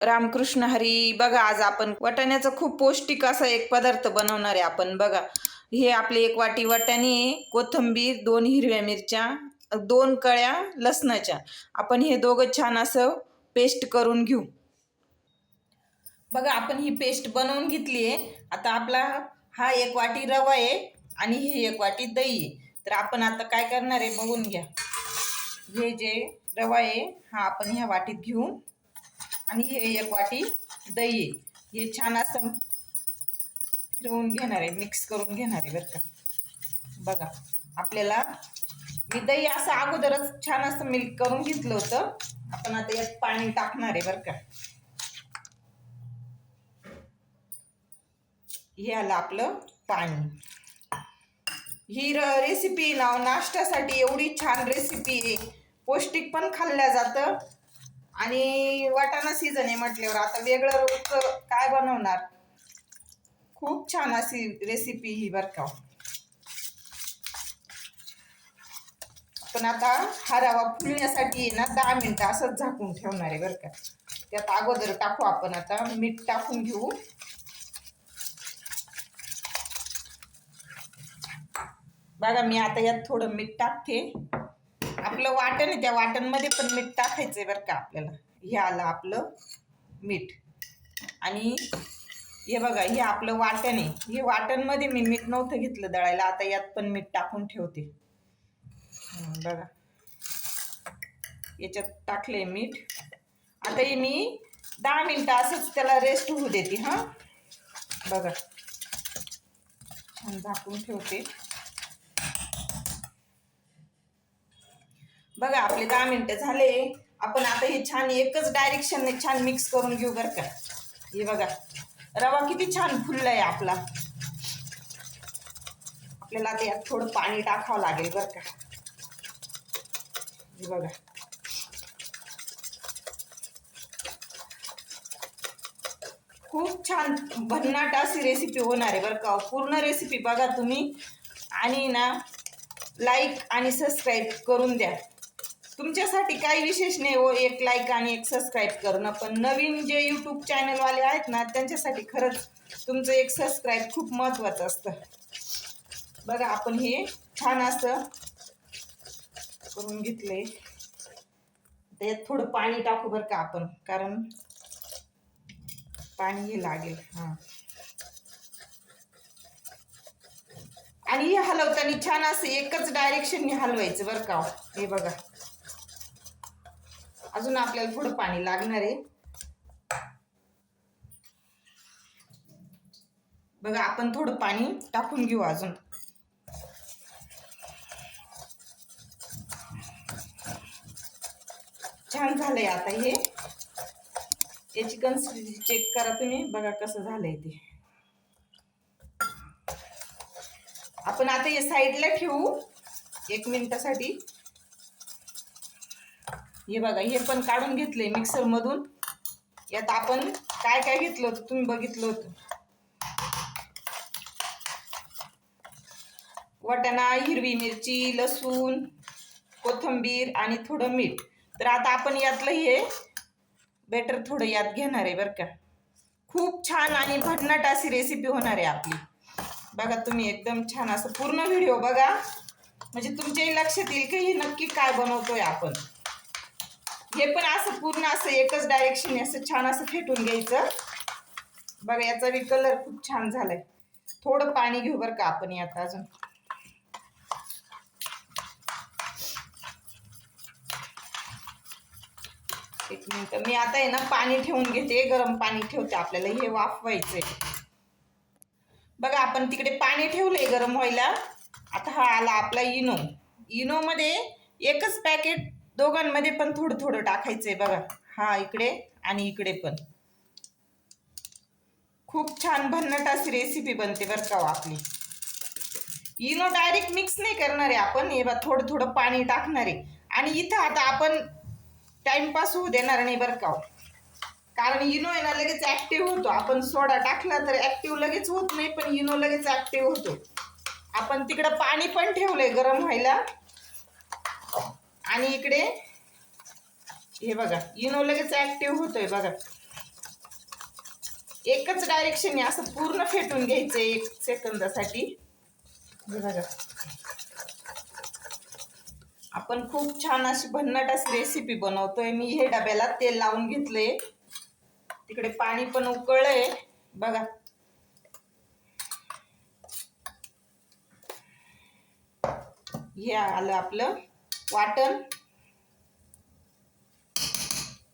रामकृष्ण हरी बघा आज आपण वाटाण्याचा खूप पौष्टिक असा एक पदार्थ बनवणार आहे आपण बघा. हे आपले एक वाटी वाटाणे कोथिंबीर दोन हिरव्या मिरच्या दोन कळ्या लसणाच्या. आपण हे दोघं छान असं पेस्ट करून घेऊ. बघा आपण ही पेस्ट बनवून घेतली आहे. आता आपला हा एक वाटी रवा आहे आणि हे एक वाटी दही आहे. तर आपण आता काय करणार आहे बघून घ्या. हे जे रवा आहे हा आपण ह्या वाटीत घेऊ. आणि हे एक वाटी दही. हे छान असं फिरवून घेणार आहे मिक्स करून घेणार आहे बरं का. बघा आपल्याला मी दही असं अगोदरच छान असं मिल्क करून घेतलं होतं. आपण आता यात पाणी टाकणार आहे बरं का. हे आलं आपलं पाणी. ही रेसिपी ना नाश्त्यासाठी एवढी छान रेसिपी आहे. पौष्टिक पण खाल्ल्या जातं. आणि वाटाणा सीझन आहे म्हटल्यावर आता वेगळं रोजचं काय बनवणार? खूप छान अशी रेसिपी ही बरं का. पण आता हा रवा फुलण्यासाठी ना दहा मिनटं असंच झाकून ठेवणार आहे बरं का. त्यात अगोदर टाकू आपण आता मीठ टाकून घेऊ. बघा मी आता यात थोडं मीठ टाकते. आपलं वाटण आहे त्या वाटणमध्ये पण मीठ टाकायचंय बरं का आपल्याला. हे आलं आपलं मीठ. आणि हे बघा हे आपलं वाटण आहे. हे वाटणमध्ये मी मीठ नव्हतं घेतलं दळायला आता यात पण मीठ टाकून ठेवते. बघा. याच्यात टाकले मीठ. आता हे मी दहा मिनटं असंच त्याला रेस्ट होऊ देते हां. बघा. झाकून ठेवते. बघा आपले दहा मिनटं झाले. आपण आता हे छान एकच डायरेक्शनने छान मिक्स करून घेऊ बरं का. हे बघा. रवा किती छान फुललाय आपला. आपल्याला आता यात थोडं पाणी टाकावं लागेल बरं का. हे बघा. खूप छान भन्नाट अशी रेसिपी होणार आहे बरं का. पूर्ण रेसिपी बघा तुम्ही. आणि ना लाईक आणि सबस्क्राईब करून द्या. तुमच्यासाठी काही विशेष नाही हो एक लाईक आणि एक सबस्क्राईब करणं. पण नवीन जे यूट्यूब चॅनलवाले आहेत ना त्यांच्यासाठी खरंच तुमचं एक सबस्क्राईब खूप महत्त्वाचं असतं. बघा आपण हे छान असं करून घेतले त्यात थोडं पाणी टाकू बरं का आपण कारण पाणी हे लागेल हां. आणि हे हलवताना छान असं एकच डायरेक्शनने हलवायचं बरं का हो. हे बघा. अजून आपल्याला थोडं पाणी लागणार आहे. बघा आपण थोडं पाणी टाकून घेऊ अजून. छान झालंय आता हे. याची कन्सिस्टन्सी चेक करा तुम्ही. बघा कसं झालंय ते. आपण आता हे साईडला ठेवू. एक मिनिटासाठी. हे बघा हे पण काढून घेतले मिक्सर मधून. यात आपण काय काय घेतलं होतं तुम्ही बघितलं होतं. वाटाणा हिरवी मिरची लसूण कोथिंबीर आणि थोडं मीठ. तर आता आपण यातलं हे बेटर थोडं यात घेणार आहे बरं का. खूप छान आणि भन्नाट अशी रेसिपी होणार आहे आपली. बघा तुम्ही एकदम छान असं पूर्ण व्हिडिओ बघा. म्हणजे तुमच्याही लक्षात येईल की हे नक्की काय बनवतोय आपण. हे पण असं पूर्ण असं एकच डायरेक्शन असं छान असं फेटून घ्यायचं. बघा याचा बी कलर खूप छान झालाय. थोडं पाणी घेऊ बरं का आपण यात अजून. एक मिनिट मी आता आहे ना पाणी ठेवून घेते गरम पाणी ठेवते आपल्याला हे वाफवायचंय. बघा आपण तिकडे पाणी ठेवलंय गरम व्हायला. आता हा आला आपला इनो. इनोमध्ये एकच पॅकेट दोघांमध्ये पण थोडं थोडं टाकायचंय बघा. हा इकडे आणि इकडे पण. खूप छान भन्नट अशी रेसिपी बनते बरं का हो आपली. इनो डायरेक्ट मिक्स नाही करणार आहे आपण. हे बा थोडं थोडं पाणी टाकणार. आहे आणि इथं आता आपण टाइमपास होऊ देणार नाही बरं का हो. कारण इनो आहे ना लगेच ऍक्टिव्ह होतो. आपण सोडा टाकला तर ऍक्टिव्ह लगेच होत नाही पण इनो लगेच ऍक्टिव्ह होतो. आपण तिकडं पाणी पण ठेवलंय गरम व्हायला. आणि इकडे हे बघा इनो लगेच ऍक्टिव्ह होतोय बघा. एकच डायरेक्शनने असं पूर्ण फेटून घ्यायचं एक सेकंदासाठी. हे बघा. आपण खूप छान अशी भन्नाट अशी रेसिपी बनवतोय. मी हे डब्याला तेल लावून घेतलंय. तिकडे पाणी पण उकळलंय. बघा. हे आलं आपलं. वाटण.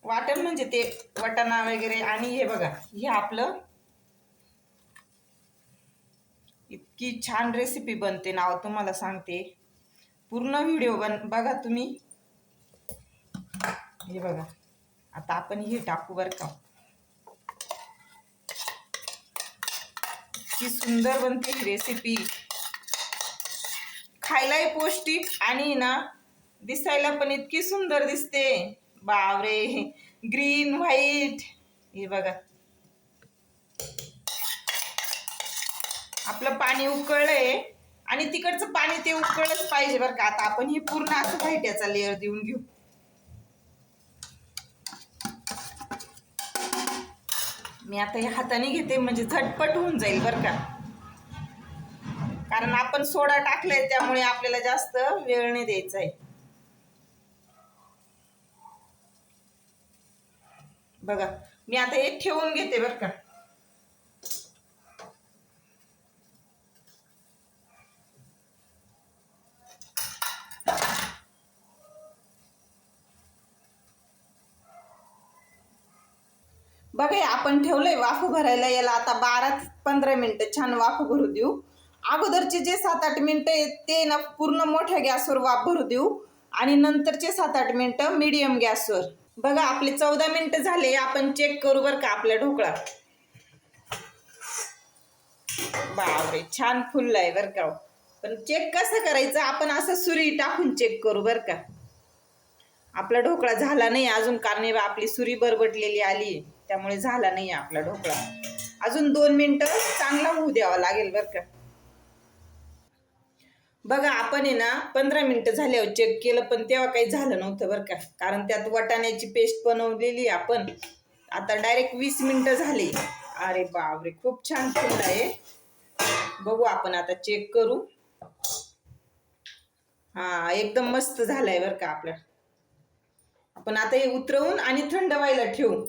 वाटण म्हणजे ते वटाणा वगैरे आणि हे बघा हे आपलं इतकी छान रेसिपी बनते नाव तुम्हाला सांगते. पूर्ण व्हिडिओ बन बघा तुम्ही. हे बघा आता आपण हे टाकू बरं का. इतकी सुंदर बनते ही रेसिपी खायलाही पौष्टिक आणि ना दिसायला पण इतकी सुंदर दिसते. बावरे ग्रीन व्हाईट. हे बघा. आपलं पाणी उकळलंय आणि तिकडचं पाणी ते उकळलंच पाहिजे बरं का. आता आपण हे पूर्ण असं व्हाईट्याचा लेअर देऊन घेऊ. मी आता हे हाताने घेते म्हणजे झटपट होऊन जाईल बरं का. कारण आपण सोडा टाकलाय त्यामुळे आपल्याला जास्त वेळ नाही द्यायचा आहे. बघा मी आता हे ठेवून घेते बरं का. बघा आपण ठेवलंय वाफू भरायला. याला आता बारा ते पंधरा मिनिटं छान वाफू भरू देऊ. अगोदरचे जे सात आठ मिनिटं आहेत ते ना पूर्ण मोठ्या गॅसवर वाफ भरू देऊ. आणि नंतरचे सात आठ मिनिटं मीडियम गॅसवर. बघा आपले चौदा मिनिटं झाले आपण चेक करू बरं का आपला ढोकळा बापरे छान फुललाय बरं का हो. पण चेक कसं करायचं? आपण असं सुरी टाकून चेक करू बरं का. आपला ढोकळा झाला नाही अजून कारण आपली सुरी बरबटलेली आली त्यामुळे झाला नाही आपला ढोकळा. अजून दोन मिनिटं चांगला होऊ द्यावा लागेल बरं का. बघा आपण आहे ना पंधरा मिनिटं झाल्यावर चेक केलं पण तेव्हा काही झालं नव्हतं बरं का. कारण त्यात वाटाण्याची पेस्ट बनवलेली आपण. आता डायरेक्ट वीस मिनिटं झाली. अरे बापरे खूप छान फुल आहे. बघू आपण आता चेक करू. हा एकदम मस्त झालाय बरं का आपलं. आपण आता हे उतरवून आणि थंड व्हायला ठेवू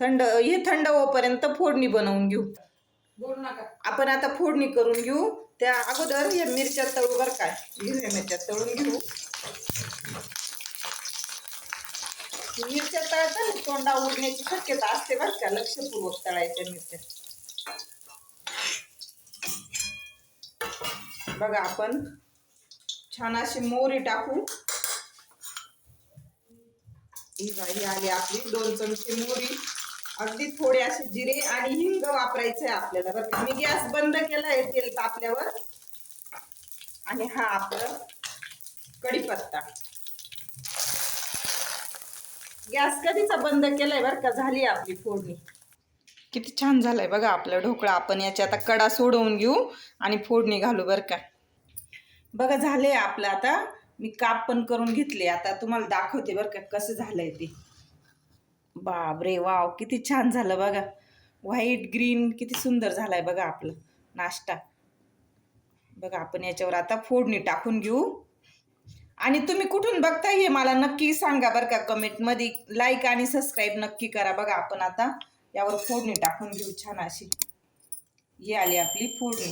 थंड हे थंड होईपर्यंत फोडणी बनवून घेऊ. आपण आता फोडणी करून घेऊ. त्या अगोदर या मिरच्या तळू बरं काय हिरव्या मिरच्या तळून घेऊ. मिरच्या तळताना तोंडा उरण्याची शक्यता असते बरं का. लक्षपूर्वक तळायच्या मिरच्या. बघा आपण छान अशी मोहरी टाकू. ही आली आपली दोन चमचे मोहरी. अगदी थोडे असे जिरे आणि हिंग वापरायचे आहे आपल्याला. बरं का. मी गॅस बंद केलाय तेल तापल्यावर. आणि हा आपलं कढीपत्ता. गॅस कधीचा बंद केलाय बरं का? झाली आपली फोडणी. किती छान झालाय बघा आपला ढोकळा. आपण याच्या आता कडा सोडवून घेऊ आणि फोडणी घालू बरं का. बघा झालंय आपलं आता. मी काप पण करून घेतले. आता तुम्हाला दाखवते बरं का कसं झालंय ते. बापरे वाव किती छान झालं बघा. व्हाईट ग्रीन किती सुंदर झालाय बघा आपलं नाश्ता. बघा आपण याच्यावर आता फोडणी टाकून घेऊ. आणि तुम्ही कुठून बघताय हे मला नक्की सांगा बरं का कमेंटमध्ये लाईक आणि सबस्क्राईब नक्की करा बघा आपण आता. यावर फोडणी टाकून घेऊ छान अशी. ही आली आपली फोडणी.